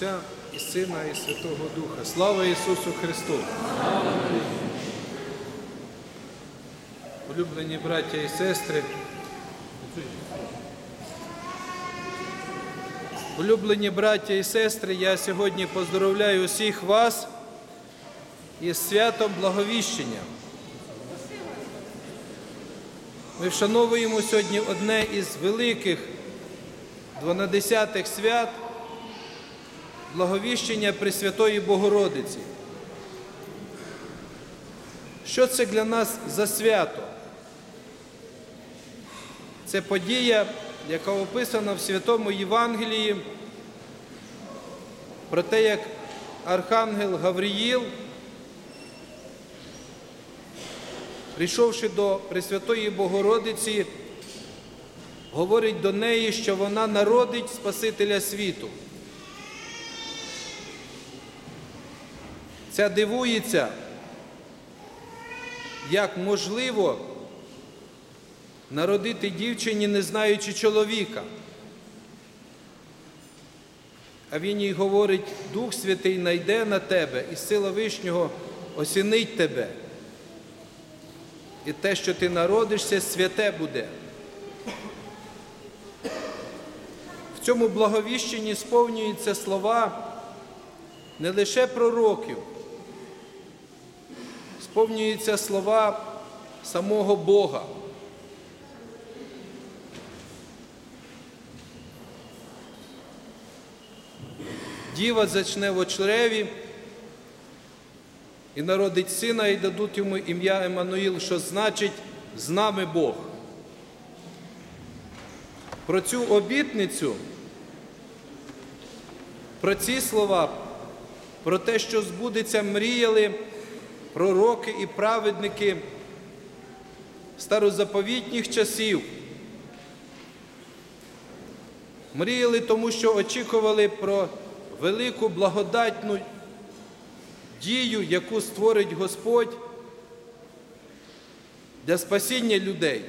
Отця і Сина, і Святого Духа. Слава Ісусу Христу! Улюблені браття і сестри. Улюблені браття і сестри, я сьогодні поздоровляю усіх вас із святом Благовіщення. Ми вшановуємо сьогодні одне із великих дванадесятих свят Благовіщення Пресвятої Богородиці. Що це для нас за свято? Це подія, яка описана в Святому Євангелії про те, як Архангел Гавріїл, прийшовши до Пресвятої Богородиці, говорить до неї, що вона народить Спасителя світу. Ця дивується, як можливо народити дівчині, не знаючи чоловіка. А він їй говорить, Дух Святий найде на тебе, і сила Вишнього осінить тебе. І те, що ти народишся, святе буде. В цьому благовіщенні сповнюються слова не лише пророків, сповнюються слова самого Бога. Діва зачне в очреві і народить сина, і дадуть йому ім'я Еммануїл, що значить з нами Бог. Про цю обітницю, про ці слова, про те, що збудеться, мріяли пророки і праведники старозаповітніх часів. Мріяли, тому що очікували про велику благодатну дію, яку створить Господь для спасіння людей,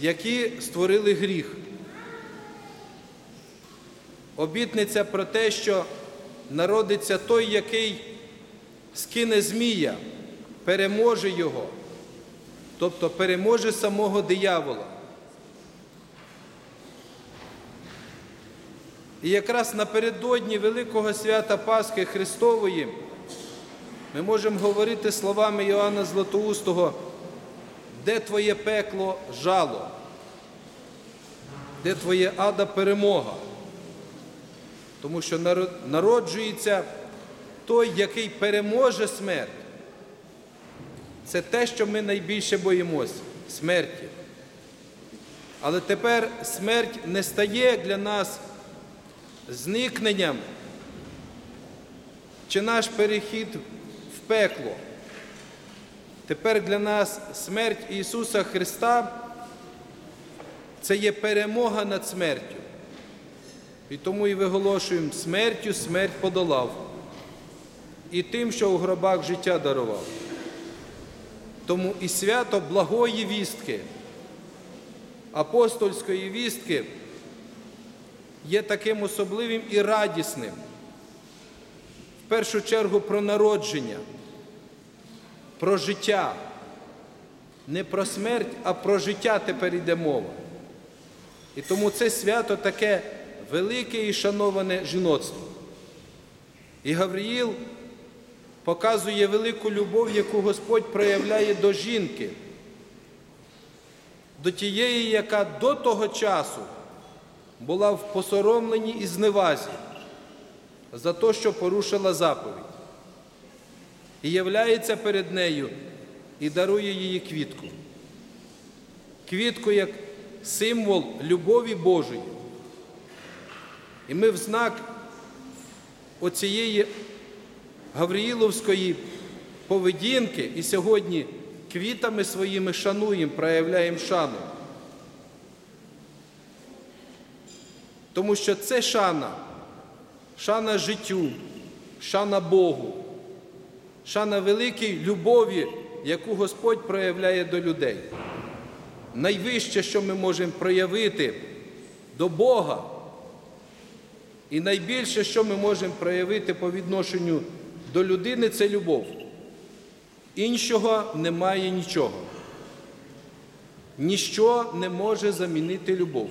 які створили гріх. Обітниця про те, що народиться той, який скине Змія, переможе його, тобто переможе самого диявола. І якраз напередодні Великого свята Пасхи Христової ми можемо говорити словами Іоанна Златоустого, де твоє пекло жало, де твоє ада перемога. Тому що народжується той, який переможе смерть. Це те, що ми найбільше боїмося смерті. Але тепер смерть не стає для нас зникненням чи наш перехід в пекло. Тепер для нас смерть Ісуса Христа це є перемога над смертю. І тому і виголошуємо смертю смерть подолав. І тим, що у гробах життя дарував. Тому і свято благої вістки, апостольської вістки є таким особливим і радісним. В першу чергу про народження, про життя. Не про смерть, а про життя тепер йде мова. І тому це свято таке велике і шановане жіноцтво. І Гавриїл показує велику любов, яку Господь проявляє до жінки, до тієї, яка до того часу була в посоромленні і зневазі за те, що порушила заповідь. І являється перед нею і дарує її квітку. Квітку як символ любові Божої. І ми в знак оцієї Гавріїловської поведінки і сьогодні квітами своїми шануємо, проявляємо шану. Тому що це шана, шана життю, шана Богу, шана великій любові, яку Господь проявляє до людей. Найвище, що ми можемо проявити до Бога І найбільше, що ми можемо проявити по відношенню до людини, це любов. Іншого немає нічого. Ніщо не може замінити любов.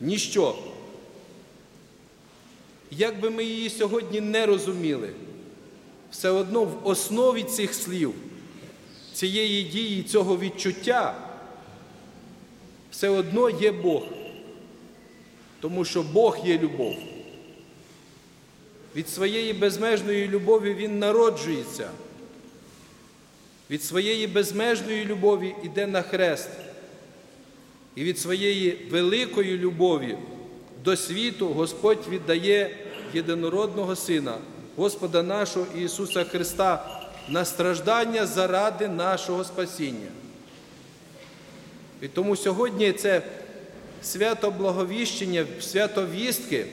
Ніщо. Як би ми її сьогодні не розуміли, все одно в основі цих слів, цієї дії, цього відчуття, все одно є Бог. Тому що Бог є любов. Від своєї безмежної любові Він народжується. Від своєї безмежної любові йде на хрест. І від своєї великої любові до світу Господь віддає єдинородного Сина, Господа нашого Ісуса Христа, на страждання заради нашого спасіння. І тому сьогодні це свято благовіщення, свято вістки,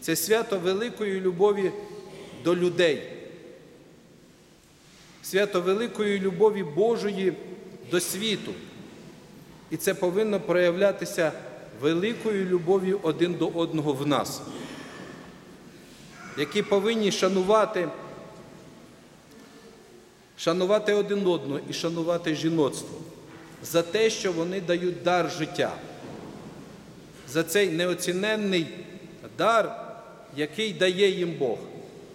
це свято великої любові до людей, свято великої любові Божої до світу. І це повинно проявлятися великою любов'ю один до одного в нас, які повинні шанувати, шанувати один одного і шанувати жіноцтво за те, що вони дають дар життя, за цей неоціненний дар, який дає їм Бог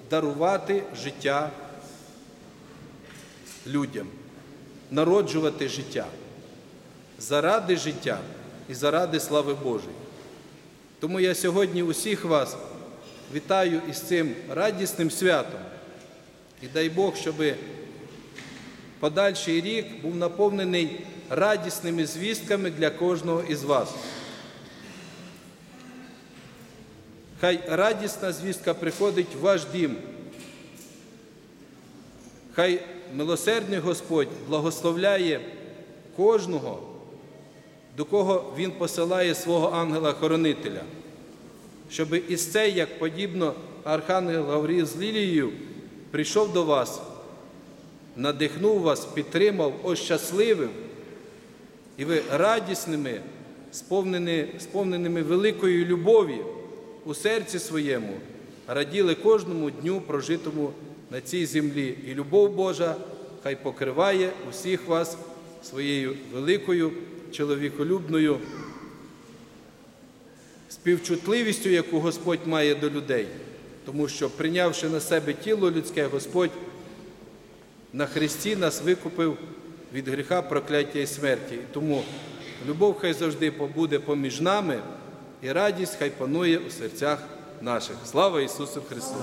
дарувати життя людям, народжувати життя заради життя і заради слави Божої. Тому я сьогодні усіх вас вітаю із цим радісним святом і дай Бог, щоб подальший рік був наповнений радісними звістками для кожного із вас. Хай радісна звістка приходить в ваш дім. Хай милосердний Господь благословляє кожного, до кого Він посилає свого ангела-хоронителя, щоб із цей, як подібно Архангел Гавріл з Лілією, прийшов до вас, надихнув вас, підтримав, ощасливив, і ви радісними, сповнені, сповненими великої любові у серці своєму, раділи кожному дню, прожитому на цій землі. І любов Божа хай покриває усіх вас своєю великою чоловіколюбною співчутливістю, яку Господь має до людей, тому що, прийнявши на себе тіло людське, Господь на Христі нас викупив від гріха, прокляття і смерті. Тому любов хай завжди побуде поміж нами, і радість хай панує у серцях наших. Слава Ісусу Христу!